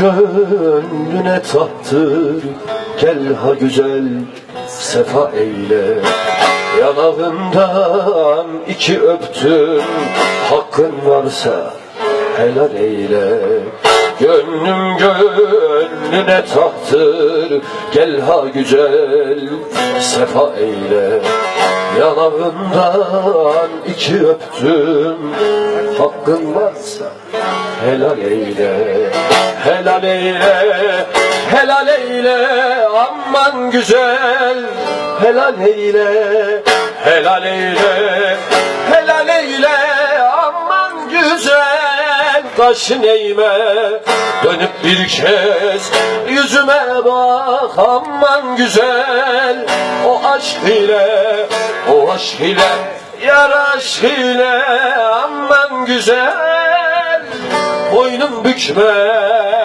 gönlüne tahtır Gel ha güzel sefa eyle. Yanağından iki öptüm. Hakkın varsa helal eyle. Gönlüm gönlüne tahtır. Gel ha güzel sefa eyle. Yanağından iki öptüm. Hakkın varsa helal eyle Helal eyle Helal eyle Aman güzel. Helal eyle Helal eyle. Helal eyle Aman güzel. Kaşın eğme Dönüp bir kez. Yüzüme bak Aman güzel. O aşk ile O aşk ile. Yar aşk ile Aman güzel. Boynum bükme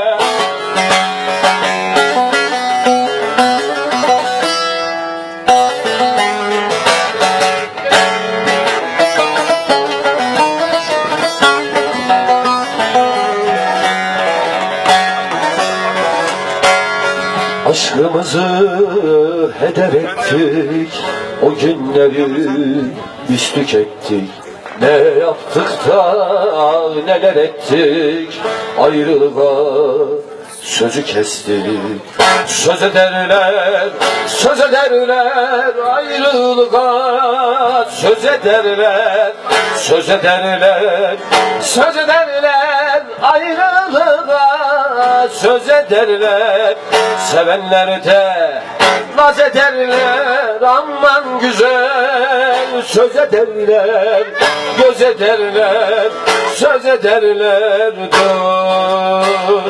Aşkımızı heder ettik. O günleri üstlük ettik. Ne yaptık da neler ettik? Ayrılığa sözü kestik Söz ederler, söz ederler. Ayrılığa söz ederler Söz ederler, söz ederler. Ayrılığa söz ederler Sevenler de naz ederler. Aman güzel söz ederler Göz ederler, söz ederler. Dur